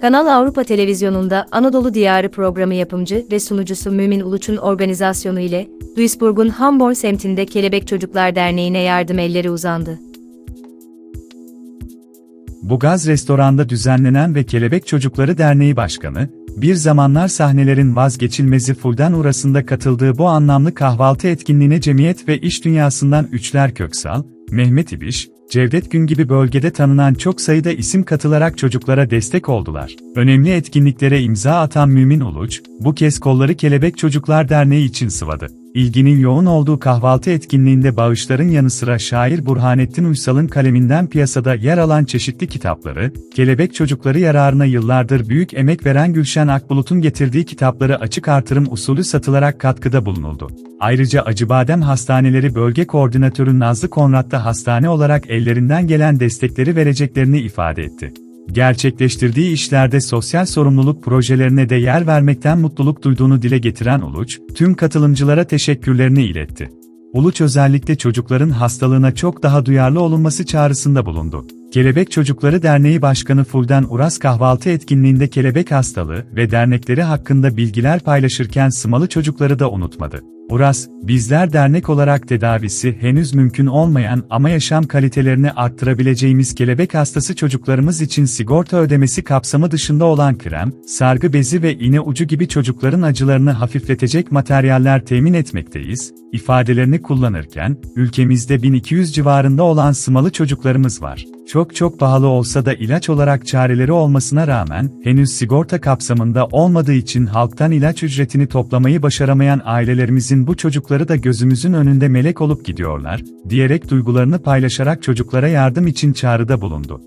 Kanal Avrupa Televizyonu'nda Anadolu Diyarı programı yapımcı ve sunucusu Mümin Uluç'un organizasyonu ile Duisburg'un Hamborn semtinde Kelebek Çocuklar Derneği'ne yardım elleri uzandı. Bugaz Restoran'da düzenlenen ve Kelebek Çocukları Derneği Başkanı, bir zamanlar sahnelerin vazgeçilmezi Fulden Urası'nda katıldığı bu anlamlı kahvaltı etkinliğine cemiyet ve iş dünyasından Üçler Köksal, Mehmet İbiş, Cevdet Gün gibi bölgede tanınan çok sayıda isim katılarak çocuklara destek oldular. Önemli etkinliklere imza atan Mümin Uluç, bu kez kolları Kelebek Çocuklar Derneği için sıvadı. İlginin yoğun olduğu kahvaltı etkinliğinde bağışların yanı sıra şair Burhanettin Uysal'ın kaleminden piyasada yer alan çeşitli kitapları, kelebek çocukları yararına yıllardır büyük emek veren Gülşen Akbulut'un getirdiği kitapları açık artırım usulü satılarak katkıda bulunuldu. Ayrıca Acıbadem Hastaneleri Bölge Koordinatörü Nazlı Konrad da hastane olarak ellerinden gelen destekleri vereceklerini ifade etti gerçekleştirdiği işlerde sosyal sorumluluk projelerine de yer vermekten mutluluk duyduğunu dile getiren Uluç, tüm katılımcılara teşekkürlerini iletti. Uluç özellikle çocukların hastalığına çok daha duyarlı olunması çağrısında bulundu. Kelebek Çocukları Derneği Başkanı Fulden Uras kahvaltı etkinliğinde kelebek hastalığı ve dernekleri hakkında bilgiler paylaşırken sımalı çocukları da unutmadı. Uras, bizler dernek olarak tedavisi henüz mümkün olmayan ama yaşam kalitelerini arttırabileceğimiz kelebek hastası çocuklarımız için sigorta ödemesi kapsamı dışında olan krem, sargı bezi ve iğne ucu gibi çocukların acılarını hafifletecek materyaller temin etmekteyiz, ifadelerini kullanırken, ülkemizde 1200 civarında olan sımalı çocuklarımız var. Çok çok pahalı olsa da ilaç olarak çareleri olmasına rağmen, henüz sigorta kapsamında olmadığı için halktan ilaç ücretini toplamayı başaramayan ailelerimizin bu çocukları da gözümüzün önünde melek olup gidiyorlar, diyerek duygularını paylaşarak çocuklara yardım için çağrıda bulundu.